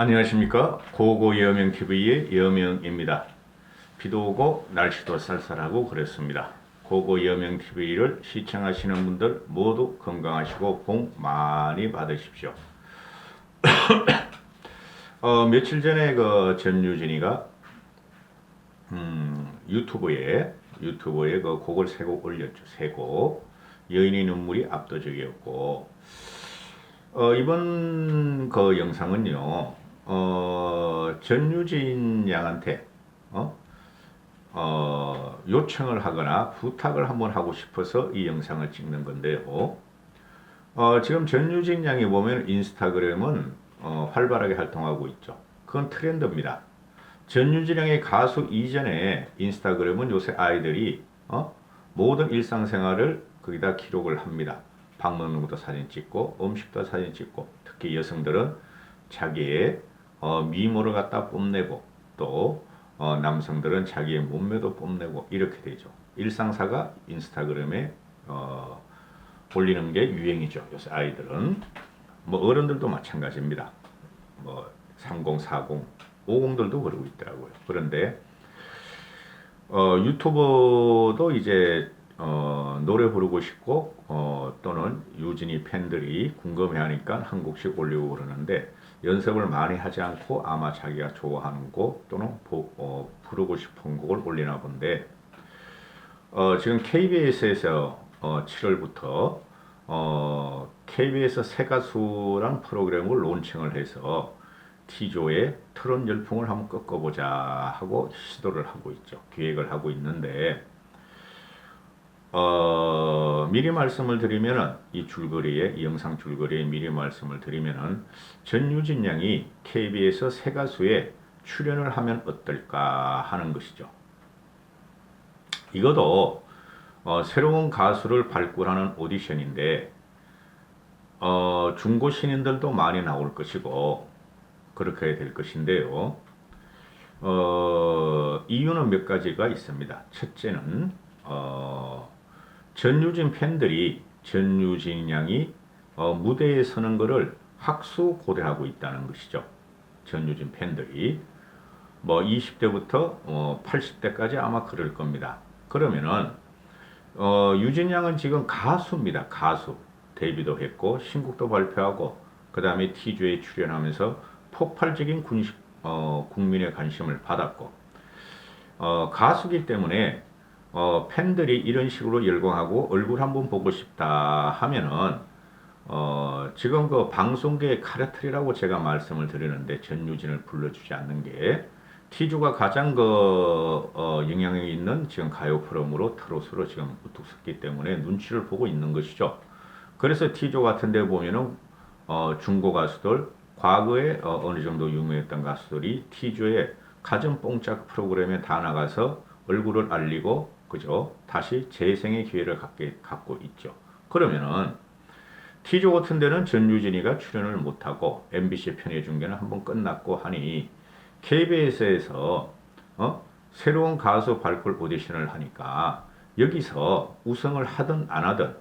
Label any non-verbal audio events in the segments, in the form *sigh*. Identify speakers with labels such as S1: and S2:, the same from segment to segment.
S1: 안녕하십니까 고고 여명 TV의 여명입니다. 비도 오고 날씨도 쌀쌀하고 그랬습니다. 고고 여명 TV를 시청하시는 분들 모두 건강하시고 복 많이 받으십시오. *coughs* 어, 며칠 전에 그 전유진이가 음, 유튜브에 유튜브에 그 곡을 세 곡 올렸죠. 세 곡. 여인의 눈물이 압도적이었고 어, 이번 그 영상은요, 어, 전유진 양한테, 어, 어, 요청을 하거나 부탁을 한번 하고 싶어서 이 영상을 찍는 건데요. 어, 지금 전유진 양이 보면 인스타그램은 어, 활발하게 활동하고 있죠. 그건 트렌드입니다. 전유진 양의 가수 이전에 인스타그램은 요새 아이들이 어? 모든 일상생활을 거기다 기록을 합니다. 밥 먹는 것도 사진 찍고 음식도 사진 찍고 특히 여성들은 자기의 어, 미모를 갖다 뽐내고 또 어, 남성들은 자기의 몸매도 뽐내고 이렇게 되죠. 일상사가 인스타그램에 어, 올리는 게 유행이죠. 요새 아이들은 뭐 어른들도 마찬가지입니다. 뭐 30, 40, 50들도 그러고 있더라고요. 그런데 어, 유튜버도 이제 어, 노래 부르고 싶고 어, 또는 유진이 팬들이 궁금해하니까 한 곡씩 올리고 그러는데 연습을 많이 하지 않고 아마 자기가 좋아하는 곡 또는 보, 어, 부르고 싶은 곡을 올리나 본데 어, 지금 KBS에서 어, 7월부터 어, KBS 새 가수란 프로그램을 론칭을 해서 T조의 트롯 열풍을 한번 꺾어보자 하고 시도를 하고 있죠. 기획을 하고 있는데 어, 미리 말씀을 드리면은 이 줄거리에 이 영상 줄거리에 미리 말씀을 드리면은 전유진 양이 KBS 새 가수에 출연을 하면 어떨까 하는 것이죠. 이것도 어, 새로운 가수를 발굴하는 오디션인데 어, 중고 신인들도 많이 나올 것이고 그렇게 될 것인데요. 어, 이유는 몇 가지가 있습니다. 첫째는 어, 전유진 팬들이 전유진 양이 어, 무대에 서는 것을 학수 고대하고 있다는 것이죠. 전유진 팬들이 뭐 20대부터 어, 80대까지 아마 그럴 겁니다. 그러면은 어, 유진 양은 지금 가수입니다. 가수 데뷔도 했고 신곡도 발표하고 그 다음에 티주에 출연하면서 폭발적인 군식, 어, 국민의 관심을 받았고 어, 가수기 때문에 어, 팬들이 이런 식으로 열광하고 얼굴 한번 보고 싶다 하면은 어, 지금 그 방송계의 카르텔이라고 제가 말씀을 드리는데 전유진을 불러주지 않는 게 티주가 가장 그 어, 영향이 있는 지금 가요 프로그램으로 트롯으로 지금 우뚝 섰기 때문에 눈치를 보고 있는 것이죠. 그래서 티조 같은 데 보면은 어, 중고 가수들 과거에 어, 어느 정도 유명했던 가수들이 티주의 가전 뽕짝 프로그램에 다 나가서 얼굴을 알리고 그죠? 다시 재생의 기회를 갖게, 갖고 있죠. 그러면은 T조 같은 데는 전유진이가 출연을 못하고 MBC 편의 중계는 한번 끝났고 하니 KBS에서 어? 새로운 가수 발굴 오디션을 하니까 여기서 우승을 하든 안 하든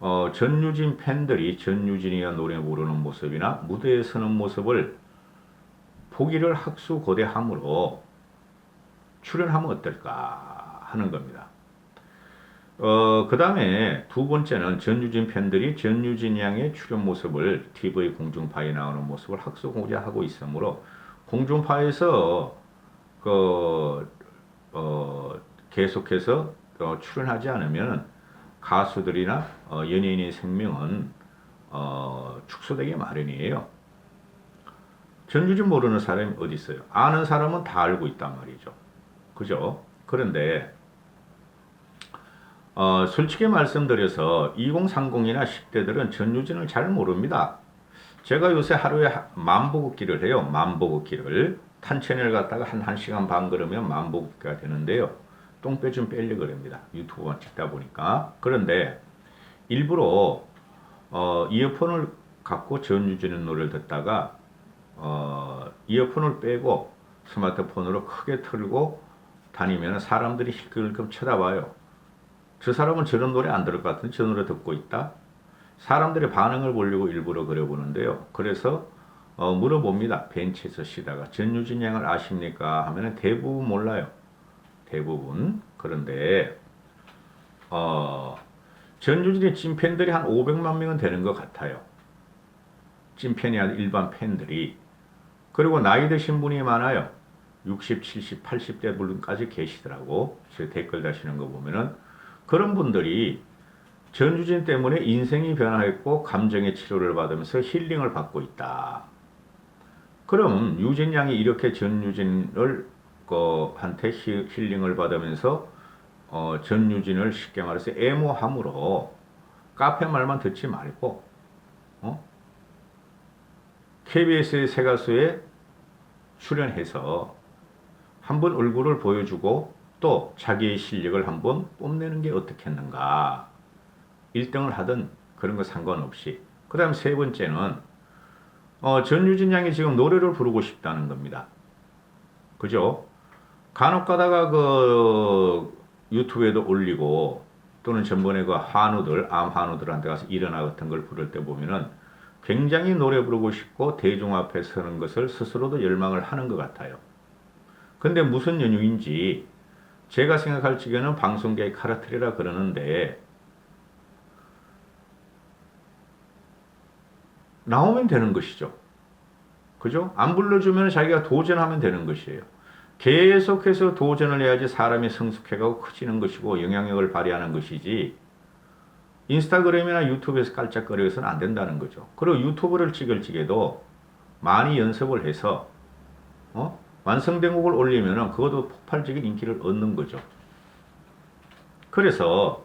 S1: 어, 전유진 팬들이 전유진이가 노래 부르는 모습이나 무대에 서는 모습을 보기를 학수고대함으로 출연하면 어떨까 하는 겁니다. 어, 그 다음에 두 번째는 전유진 팬들이 전유진 양의 출연 모습을 TV 공중파에 나오는 모습을 학수고대하고 있으므로 공중파에서 그, 어, 계속해서 어, 출연하지 않으면 가수들이나 어, 연예인의 생명은 어, 축소되기 마련이에요. 전유진 모르는 사람이 어디 있어요? 아는 사람은 다 알고 있단 말이죠. 그죠? 그런데 어, 솔직히 말씀드려서 2030이나 10대들은 전유진을 잘 모릅니다. 제가 요새 하루에 만보급기를 해요. 만보급기를. 탄천을 갔다가 한 1시간 반 걸으면 만보급기가 되는데요. 똥배 좀 빼려 그럽니다. 유튜브만 찍다 보니까. 그런데 일부러 어, 이어폰을 갖고 전유진의 노래를 듣다가 어, 이어폰을 빼고 스마트폰으로 크게 틀고 다니면 사람들이 힐끔힐끔 쳐다봐요. 저 사람은 저런 노래 안 들을 것 같은데 저 노래 듣고 있다. 사람들의 반응을 보려고 일부러 그려보는데요. 그래서 어, 물어봅니다. 벤치에서 쉬다가 전유진 양을 아십니까? 하면은 대부분 몰라요. 대부분. 그런데 어, 전유진의 찐팬들이 한 500만 명은 되는 것 같아요. 찐팬이 아니라 일반 팬들이. 그리고 나이 드신 분이 많아요. 60, 70, 80대 분까지 계시더라고. 제 댓글 다시는 거 보면은 그런 분들이 전주진 때문에 인생이 변화했고 감정의 치료를 받으면서 힐링을 받고 있다. 그럼 유진 양이 이렇게 전유진을 그 한테 히- 힐링을 받으면서 어, 전유진을 쉽게 말해서 애모함으로 카페 말만 듣지 말고 어? KBS의 새 가수에 출연해서 한번 얼굴을 보여주고 또 자기의 실력을 한번 뽐내는 게 어떻겠는가. 1등을 하든 그런 거 상관없이. 그 다음 세 번째는 어, 전유진 양이 지금 노래를 부르고 싶다는 겁니다. 그죠? 간혹 가다가 그 유튜브에도 올리고 또는 전번에 그 한우들, 암 한우들한테 가서 일어나 같은 걸 부를 때 보면은 굉장히 노래 부르고 싶고 대중 앞에 서는 것을 스스로도 열망을 하는 것 같아요. 근데 무슨 연유인지 제가 생각할 적에는 방송계의 카라트리라 그러는데 나오면 되는 것이죠. 그죠? 안 불러주면 자기가 도전하면 되는 것이에요. 계속해서 도전을 해야지 사람이 성숙해가고 커지는 것이고 영향력을 발휘하는 것이지 인스타그램이나 유튜브에서 깔짝거려서는 안 된다는 거죠. 그리고 유튜브를 찍을 적에도 많이 연습을 해서 어? 완성된 곡을 올리면은 그것도 폭발적인 인기를 얻는 거죠. 그래서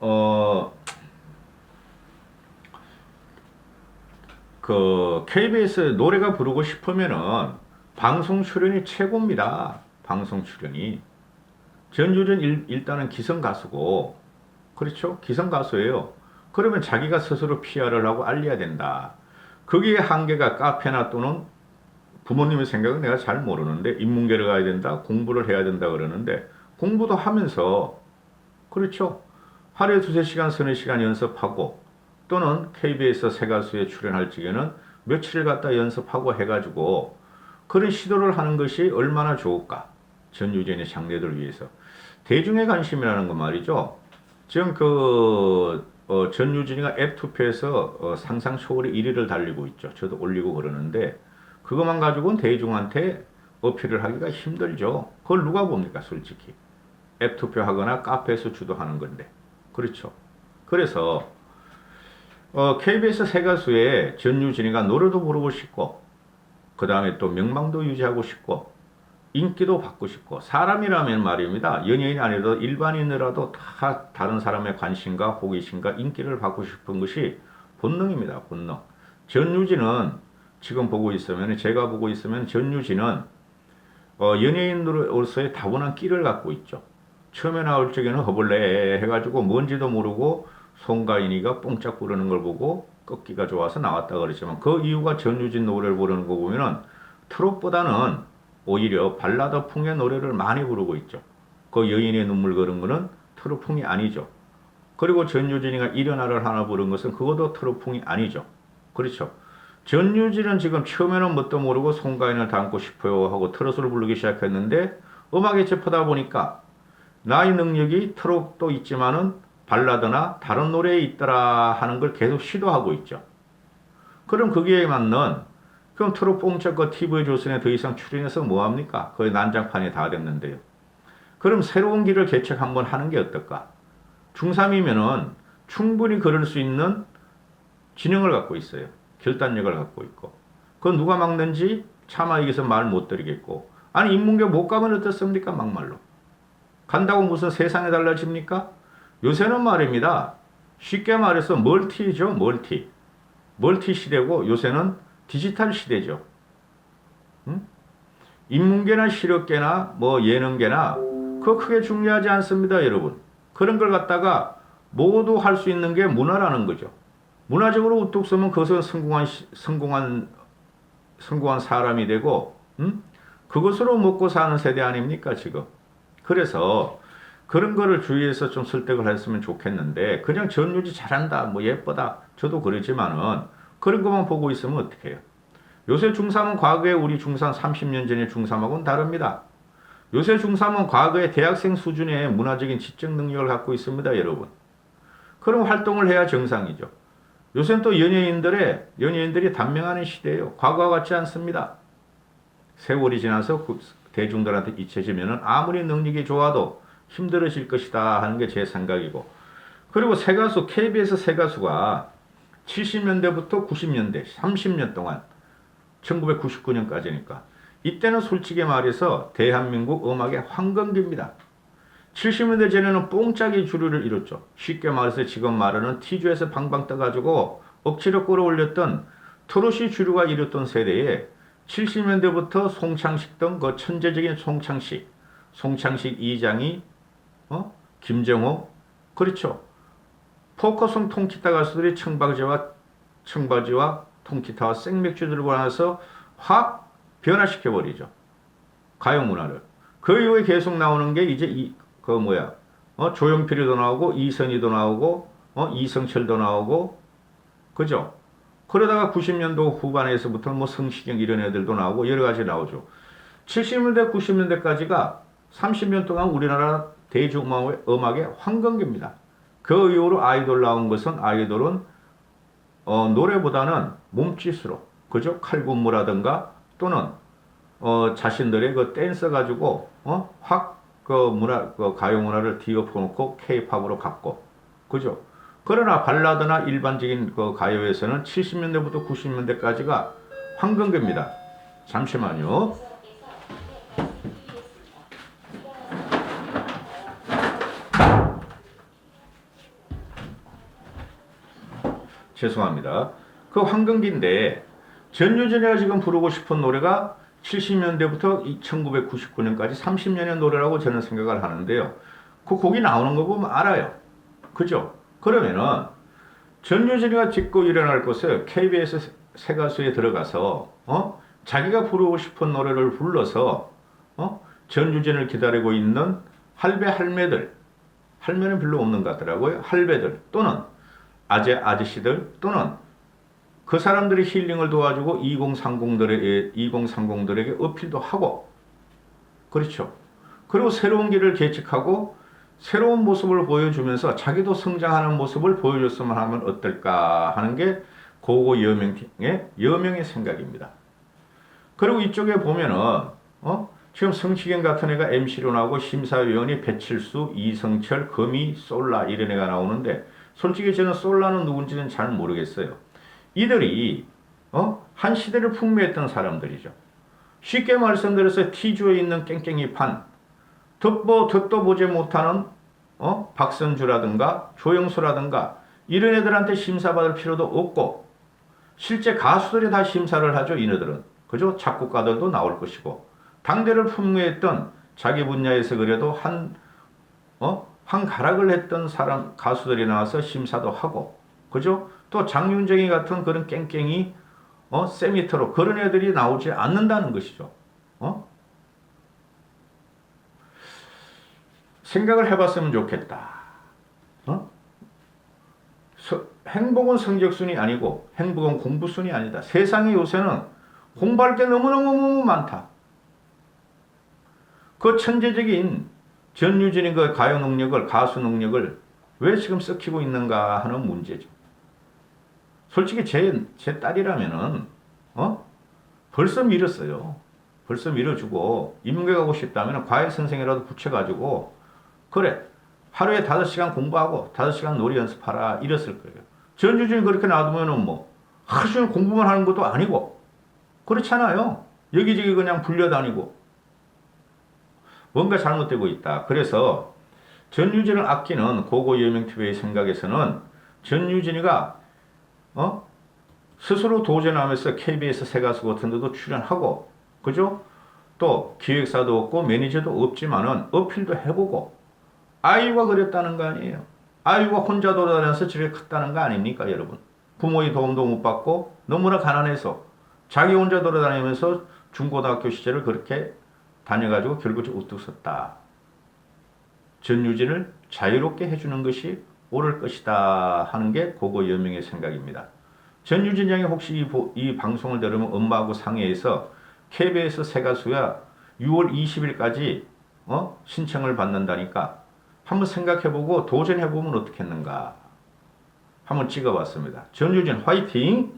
S1: 어, 그 KBS 노래가 부르고 싶으면은 방송 출연이 최고입니다. 방송 출연이 전주는 일, 일단은 기성 가수고 그렇죠? 기성 가수예요. 그러면 자기가 스스로 PR을 하고 알려야 된다. 거기에 한계가 카페나 또는 부모님의 생각은 내가 잘 모르는데 인문계를 가야 된다, 공부를 해야 된다 그러는데 공부도 하면서 그렇죠. 하루에 두세 시간, 서너 시간 연습하고 또는 KBS 새 가수에 출연할 적에는 며칠을 갖다 연습하고 해가지고 그런 시도를 하는 것이 얼마나 좋을까. 전유진의 장래들을 위해서. 대중의 관심이라는 건 말이죠. 지금 그 어, 전 유진이가 앱 투표에서 어, 상상 초월의 1위를 달리고 있죠. 저도 올리고 그러는데 그것만 가지고는 대중한테 어필을 하기가 힘들죠. 그걸 누가 봅니까, 솔직히. 앱 투표하거나 카페에서 주도하는 건데. 그렇죠. 그래서 어, KBS 새 가수에 전유진이가 노래도 부르고 싶고 그 다음에 또 명망도 유지하고 싶고 인기도 받고 싶고 사람이라면 말입니다. 연예인이 아니라도 일반인이라도 다 다른 사람의 관심과 호기심과 인기를 받고 싶은 것이 본능입니다. 본능. 전유진은 지금 보고 있으면 제가 보고 있으면 전유진은 어, 연예인으로서의 다분한 끼를 갖고 있죠. 처음에 나올 적에는 허벌레 해가지고 뭔지도 모르고 송가인이가 뽕짝 부르는 걸 보고 꺾기가 좋아서 나왔다 그랬지만 그 이유가 전유진 노래를 부르는 거 보면은 트롯보다는 오히려 발라드풍의 노래를 많이 부르고 있죠. 그 여인의 눈물 그런 거는 트롯풍이 아니죠. 그리고 전유진이가 일어나를 하나 부른 것은 그것도 트롯풍이 아니죠. 그렇죠. 전유진은 지금 처음에는 뭣도 모르고 송가인을 닮고 싶어요 하고 트롯을 부르기 시작했는데 음악에 접하다 보니까 나의 능력이 트롯도 있지만은 발라드나 다른 노래에 있더라 하는 걸 계속 시도하고 있죠. 그럼 거기에 맞는 그럼 트롯 뽕짝과 TV 조선에 더 이상 출연해서 뭐합니까? 거의 난장판이 다 됐는데요. 그럼 새로운 길을 개척 한번 하는 게 어떨까? 중3이면은 충분히 걸을 수 있는 지능을 갖고 있어요. 결단력을 갖고 있고. 그건 누가 막는지 차마 이겨서 말 못 드리겠고. 아니, 인문계 못 가면 어떻습니까? 막말로. 간다고 무슨 세상이 달라집니까? 요새는 말입니다. 쉽게 말해서 멀티죠, 멀티. 멀티 시대고 요새는 디지털 시대죠. 응? 인문계나 실업계나 뭐 예능계나 그거 크게 중요하지 않습니다, 여러분. 그런 걸 갖다가 모두 할 수 있는 게 문화라는 거죠. 문화적으로 우뚝 서면 그것은 성공한 시- 성공한 성공한 사람이 되고, 응? 그것으로 먹고 사는 세대 아닙니까 지금? 그래서 그런 거를 주위에서 좀 설득을 했으면 좋겠는데 그냥 전유지 잘한다 뭐 예쁘다 저도 그러지만은 그런 것만 보고 있으면 어떡해요 요새 중3은 과거에 우리 중3 30년 전의 중3하고는 다릅니다. 요새 중3은 과거의 대학생 수준의 문화적인 지적 능력을 갖고 있습니다, 여러분. 그런 활동을 해야 정상이죠. 요새는 또 연예인들의 연예인들이 단명하는 시대예요. 과거와 같지 않습니다. 세월이 지나서 그 대중들한테 잊혀지면은 아무리 능력이 좋아도 힘들어질 것이다 하는 게 제 생각이고 그리고 새 가수 KBS 새 가수가 70년대부터 90년대 30년 동안 1999년까지니까 이때는 솔직히 말해서 대한민국 음악의 황금기입니다. 70년대 전에는 뽕짝이 주류를 이뤘죠. 쉽게 말해서 지금 말하는 티주에서 방방 떠가지고 억지로 끌어올렸던 트롯이 주류가 이뤘던 세대에 70년대부터 송창식 등 그 천재적인 송창식, 송창식 이장이, 어? 김정호, 그렇죠. 포커송 통기타 가수들이 청바지와 청바지와 통기타와 생맥주 들고 나서 확 변화시켜 버리죠. 가요 문화를. 그 이후에 계속 나오는 게 이제 이 그 뭐야? 어 조용필이도 나오고 이선희도 나오고 어 이성철도 나오고 그죠? 그러다가 90년도 후반에서부터 뭐 성시경 이런 애들도 나오고 여러 가지 나오죠. 70년대 90년대까지가 30년 동안 우리나라 대중음악의 음악의 황금기입니다. 그 이후로 아이돌 나온 것은 아이돌은 어, 노래보다는 몸짓으로 그죠? 칼군무라든가 또는 어, 자신들의 그 댄스 가지고 어? 확 그 문화 그 가요 문화를 뒤엎어 놓고 케이팝으로 갔고 그죠? 그러나 발라드나 일반적인 그 가요에서는 70년대부터 90년대까지가 황금기입니다. 잠시만요. 죄송합니다. 그 황금기인데 전유진이가 지금 부르고 싶은 노래가 70년대부터 1999년까지 30년의 노래라고 저는 생각을 하는데요. 그 곡이 나오는 거 보면 알아요. 그죠? 그러면은 전유진이가 짓고 일어날 것을 KBS 새 가수에 들어가서 어? 자기가 부르고 싶은 노래를 불러서 어? 전유진을 기다리고 있는 할배 할매들 할매는 별로 없는 것 같더라고요. 할배들 또는 아재 아저씨들 또는 그 사람들이 힐링을 도와주고 2030들에게 2030들에게 어필도 하고 그렇죠. 그리고 새로운 길을 개척하고 새로운 모습을 보여주면서 자기도 성장하는 모습을 보여줬으면 하면 어떨까 하는 게 고고 여명의 여명의 생각입니다. 그리고 이쪽에 보면은 어? 지금 성시경 같은 애가 MC로 나오고 심사위원이 배칠수, 이성철, 거미, 솔라 이런 애가 나오는데 솔직히 저는 솔라는 누군지는 잘 모르겠어요. 이들이 어? 한 시대를 풍미했던 사람들이죠. 쉽게 말씀드려서 티주에 있는 깽깽이 판 듣보 듣도 보지 못하는 어? 박선주라든가 조영수라든가 이런 애들한테 심사받을 필요도 없고 실제 가수들이 다 심사를 하죠. 이네들은 그죠? 작곡가들도 나올 것이고 당대를 풍미했던 자기 분야에서 그래도 한 어? 한 가락을 했던 사람 가수들이 나와서 심사도 하고 그죠? 또 장윤정이 같은 그런 깽깽이 어 세미터로 그런 애들이 나오지 않는다는 것이죠. 어? 생각을 해봤으면 좋겠다. 어? 서, 행복은 성적순이 아니고 행복은 공부순이 아니다. 세상에 요새는 공부할 게 너무너무 많다. 그 천재적인 전유진의 그 가요 능력을 가수 능력을 왜 지금 썩히고 있는가 하는 문제죠. 솔직히 제, 제 딸이라면은 어 벌써 밀었어요. 벌써 밀어주고 인문계 가고 싶다면 과외 선생이라도 붙여가지고 그래 하루에 다섯 시간 공부하고 다섯 시간 놀이 연습하라 이랬을 거예요. 전유진이 그렇게 놔두면은 뭐 하루 종일 공부만 하는 것도 아니고 그렇잖아요. 여기저기 그냥 불려다니고 뭔가 잘못되고 있다. 그래서 전유진을 아끼는 고고 여명TV의 생각에서는 전유진이가 어? 스스로 도전하면서 KBS 새 가수 같은 데도 출연하고 그죠? 또 기획사도 없고 매니저도 없지만은 어필도 해보고 아이유가 그랬다는 거 아니에요. 아이유가 혼자 돌아다녀서 집에 갔다는 거 아닙니까 여러분? 부모의 도움도 못 받고 너무나 가난해서 자기 혼자 돌아다니면서 중고등학교 시절을 그렇게 다녀가지고 결국 우뚝 섰다. 전유진을 자유롭게 해주는 것이 옳을 것이다 하는 게 고고 여명의 생각입니다. 전유진 양이 혹시 이, 보- 이 방송을 들으면 엄마하고 상의해서 KBS 새 가수야 6월 20일까지 어? 신청을 받는다니까 한번 생각해보고 도전해보면 어떻겠는가 한번 찍어봤습니다. 전유진 화이팅!